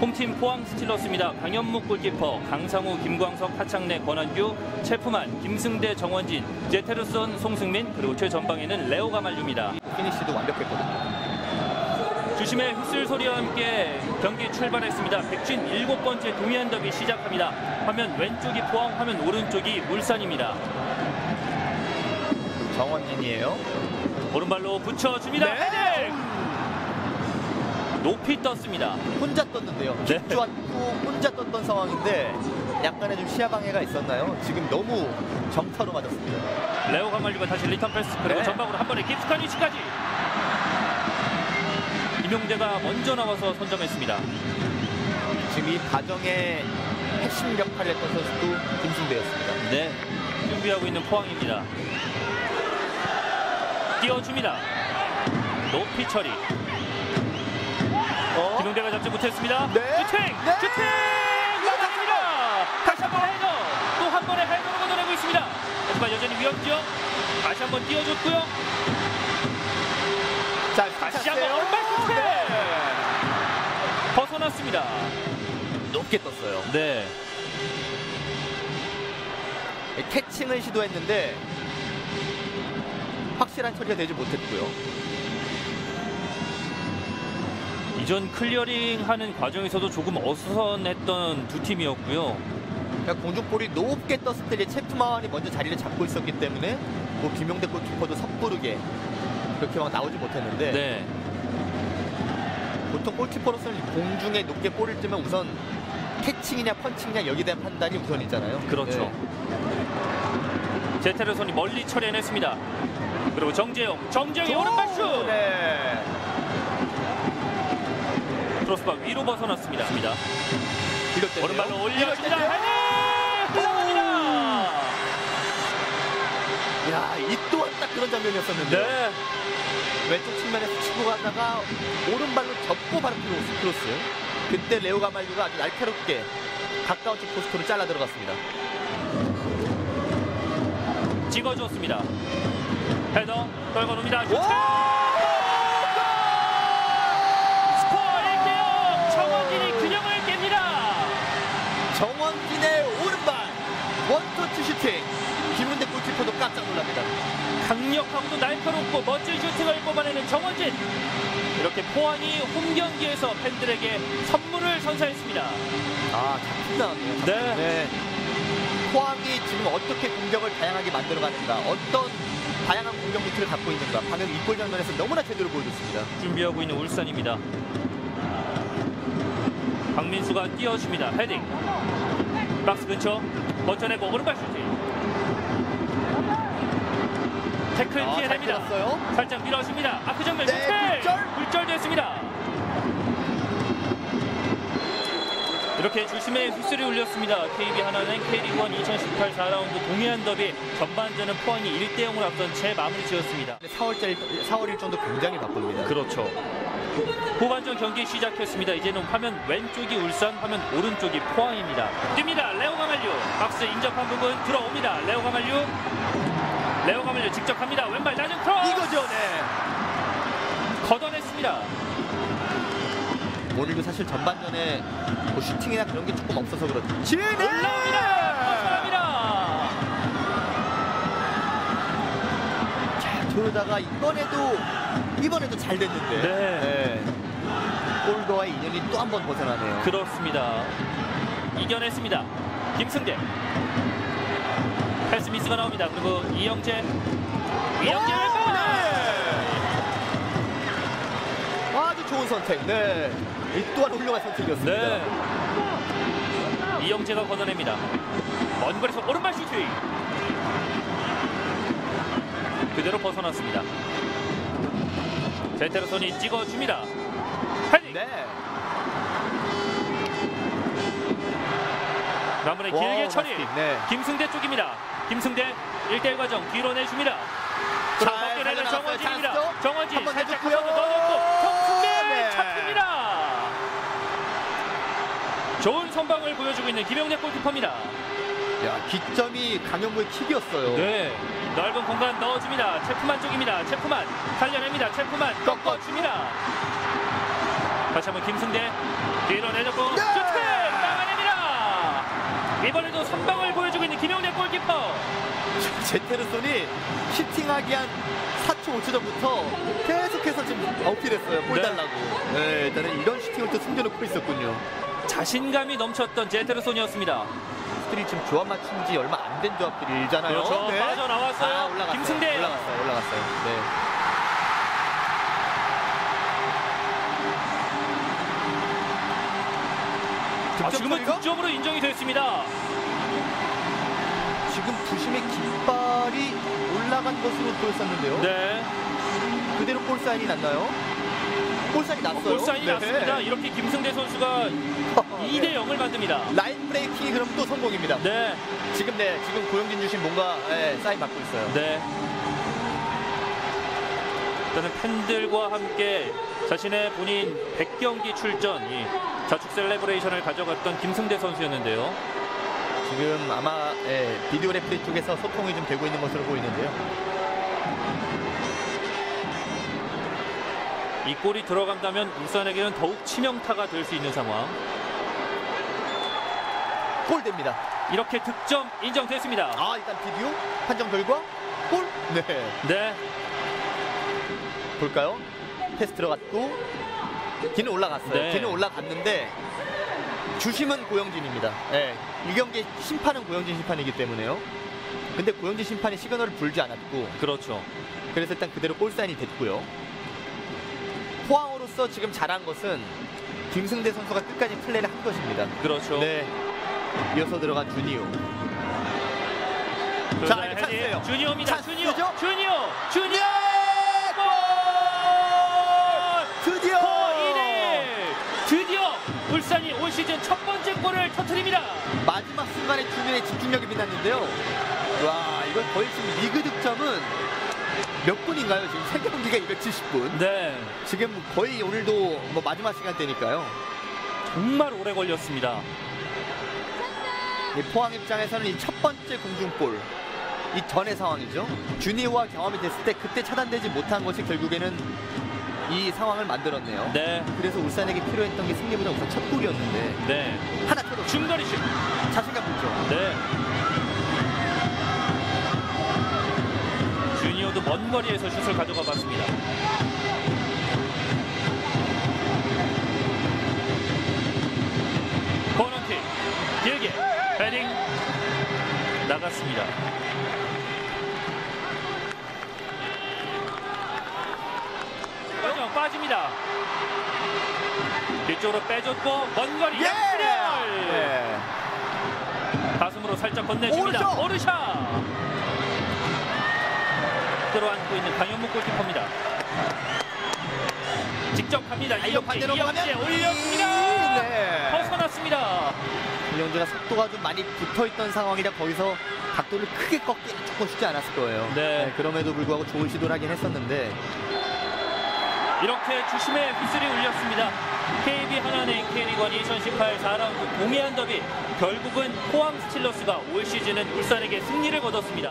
홈팀 포항 스틸러스입니다. 강현묵 골키퍼, 강상우, 김광석, 하창래, 권한규, 체프만, 김승대, 정원진, 제테르슨, 송승민 그리고 최전방에는 레오 가말류입니다. 피니시도 완벽했거든요. 주심의 휘슬 소리와 함께 경기 출발했습니다. 백진 일곱 번째 동해안 더비 시작합니다. 화면 왼쪽이 포항, 화면 오른쪽이 울산입니다. 정원진이에요. 오른발로 붙여줍니다. 네. 헤딩! 높이 떴습니다. 혼자 떴는데요. 네. 킥 좋았고 혼자 떴던 상황인데 약간의 좀 시야 방해가 있었나요? 지금 너무 정타로 맞았습니다. 레오 가말류가 다시 리턴 패스 그리고 네. 전방으로 한 번에 깊숙한 위치까지 김용대가 먼저 나와서 선점했습니다. 지금 이 과정의 핵심 역할을 했던 선수도 김승대였습니다. 네, 준비하고 있는 포항입니다. 띄워줍니다. 높이 처리. 어? 김용대가 잡지 못했습니다. 네. 슈팅! 네. 슈팅! 막았습니다. 다시 한 번 헤더. 또 한 번의 헤더로 걷어내고 있습니다. 하지만 여전히 위험지요. 다시 한 번 띄워줬고요. 자, 다시 한번 찼어요. 오른발 슈팅! 네. 벗어났습니다. 높게 떴어요. 네. 캐칭을 시도했는데 확실한 처리가 되지 못했고요. 이전 클리어링 하는 과정에서도 조금 어수선했던 두 팀이었고요. 그러니까 공중볼이 높게 떴을 때 체프만이 먼저 자리를 잡고 있었기 때문에 뭐 김용대 골키퍼도 섣부르게 그렇게 막 나오지 못했는데 네. 보통 골키퍼로서는 공중에 높게 볼을 뜨면 우선 캐칭이냐 펀칭이냐 여기에 대한 판단이 우선이잖아요. 그렇죠. 네. 제테르손이 멀리 처리해냈습니다. 그리고 정재영, 정재영의 오른발 슛! 네. 크로스바 위로 벗어났습니다. 오른발로 올려줍니다. 야, 이 또한 딱 그런 장면이었었는데 네. 왼쪽 측면에서 치고 가다가 오른발로 접고 바로 크로스. 크로스. 그때 레오 가말류가 아주 날카롭게 가까운 쪽 포스트로 잘라 들어갔습니다. 찍어줬습니다. 헤더 떨궈 놓습니다. 슈팅! 오! 스코어 1대0 정원진이 균형을 깹니다. 정 원진의 오른발 원터치 슈팅. 김은대 골키퍼도 깜짝 놀랍니다. 강력하고도 날카롭고 멋진 슈팅을 뽑아내는 정원진. 이렇게 포항이 홈 경기에서 팬들에게 선물을 선사했습니다. 아, 작품 나왔네요. 작품. 네. 포항이 지금 어떻게 공격을 다양하게 만들어가는가, 어떤 다양한 공격 루트를 갖고 있는가, 방금 이골 장면에서 너무나 제대로 보여줬습니다. 준비하고 있는 울산입니다. 박민수가 띄워줍니다. 헤딩. 박스 근처 버텨내고 오른발 슈팅. 태클 아, 잘 피해냅니다. 살짝 밀어줍니다. 아크 정면 네, 슈팅. 굴절. 굴절됐습니다. 이렇게 주심의 휘슬이 울렸습니다. KB 하나는 K리그 1 2018 4라운드 동해안 더비 전반전은 포항이 1대 0으로 앞선 채 마무리 지었습니다. 4월달, 4월 일정도 굉장히 바쁩니다. 그렇죠. 후반전 경기 시작했습니다. 이제는 화면 왼쪽이 울산, 화면 오른쪽이 포항입니다. 뜁니다. 레오 가말류. 박스 인접한 부분 들어옵니다. 레오 가말류. 레오 가말류 직접 갑니다. 왼발 낮은 크로스. 이거죠, 네. 걷어냈습니다. 오늘도 사실 전반전에 뭐 슈팅이나 그런 게 조금 없어서 그렇지. 네. 올라옵니다. 자, 그러다가 이번에도 이번에도 잘 됐는데. 네. 골과의 인연이 또 한 번 벗어나네요. 그렇습니다. 이겨냈습니다. 김승대. 패스 미스가 나옵니다. 그리고 이영재. 이영재 오, 왼발. 네. 아주 좋은 선택. 네. 이 또한 훌륭한 선택이었습니다. 네. 이영재가 걷어냅니다. 먼 거리에서 오른발 슈팅. 그대로 벗어났습니다. 제테르손이 찍어줍니다. 헤딩. 네. 와, 길게 처리. 네. 김승대 쪽입니다. 김승대 1대1 과정 뒤로 내줍니다. 잘 벗겨내는. 정원진입니다. 정원진 한번 살짝. 한번 넣어놓고 정승대 네. 잡힙니다. 좋은 선방을 보여주고 있는 김영래 골키퍼입니다. 야, 기점이 강영구의 킥이었어요. 네. 넓은 공간 넣어줍니다. 체프만 쪽입니다. 체프만 살려냅니다. 체프만 꺾어줍니다. 다시 한번 김승대 뒤로 내줬고 네! 슈팅 막아냅니다. 이번에도 선방을 보여주고 있는 김영래 골키퍼. 제테르손이 슈팅하기 한 4초 5초 전부터 계속해서 지금 어필했어요. 골 네. 달라고. 네, 일단은 이런 슈팅을 또 숨겨놓고 있었군요. 자신감이 넘쳤던 제테르손이었습니다. 들이 지금 조합 맞춘 지 얼마 안 된 조합들이잖아요. 그렇죠. 빠져나왔어요. 아, 올라갔어요. 김승대. 올라갔어요. 올라갔어요. 네. 아, 지금은 득점으로 인정이 됐습니다. 지금 부심의 깃발이 올라간 것으로 보였었는데요. 네, 그대로 골 사인이 났나요? 골 사인이 났어요. 골 사인이 네. 났습니다. 이렇게 김승대 선수가 2대 0을 만듭니다. 라인 브레이킹이 그럼 또 성공입니다. 네, 지금 네, 지금 고영진 주신 뭔가 예, 사인 받고 있어요. 네. 일단은 팬들과 함께 자신의 본인 100경기 출전 이 자축 셀레브레이션을 가져갔던 김승대 선수였는데요. 지금 아마 예, 비디오 레프리 쪽에서 소통이 좀 되고 있는 것으로 보이는데요. 이 골이 들어간다면 울산에게는 더욱 치명타가 될 수 있는 상황. 골 됩니다. 이렇게 득점 인정됐습니다. 아 일단 비디오 판정 결과 골. 네. 네, 볼까요? 패스 들어갔고 뒤는 올라갔어요. 네. 뒤는 올라갔는데 주심은 고영진입니다. 예. 이 경기 심판은 고영진 심판이기 때문에요. 근데 고영진 심판이 시그널을 불지 않았고 그렇죠. 그래서 일단 그대로 골 사인이 됐고요. 포항으로서 지금 잘한 것은 김승대 선수가 끝까지 플레이를 한 것입니다. 그렇죠. 네. 이어서 들어간 주니오. 자, 이거. 찬스예요. 주니어입니다. 찬스죠? 주니어. 주니어. 주니어. 드디어! 골! 1위. 드디어 울산이 올 시즌 첫 번째 골을 터뜨립니다. 마지막 순간에 주민의 집중력이 빛났는데요. 와, 이건 거의 지금 리그 득점은 몇 분인가요? 지금 세 경기가 270분. 네. 지금 거의 오늘도 뭐 마지막 시간대니까요. 정말 오래 걸렸습니다. 이 포항 입장에서는 이 첫 번째 공중볼 이 전의 상황이죠. 주니오와 경험이 됐을 때 그때 차단되지 못한 것이 결국에는 이 상황을 만들었네요. 네. 그래서 울산에게 필요했던 게 승리보다 우선 첫 골이었는데 네. 하나 터졌 중거리 슛. 자신감 붙죠. 네. 주니어도 먼 거리에서 슛을 가져가 봤습니다. 코너킥 길게 헤딩 나갔습니다. 빠져 빠집니다. 뒤쪽으로 빼줬고 먼 거리 양승열 네. 가슴으로 살짝 건네줍니다. 오른쪽! 오르샤 끌어안고 있는 강현무 골키퍼입니다. 직접 갑니다. 이영재, 반대로 이영재 올렸습니다. 네. 벗어났습니다. 이영재가 속도가 좀 많이 붙어있던 상황이라 거기서 각도를 크게 꺾기는 조금 쉽지 않았을 거예요. 네. 그럼에도 불구하고 좋은 시도를 하긴 했었는데 이렇게 주심의 휘슬이 울렸습니다. KB 하나은행 K리그 2018 4라운드 동해안 더비 결국은 포항 스틸러스가 올 시즌은 울산에게 승리를 거뒀습니다.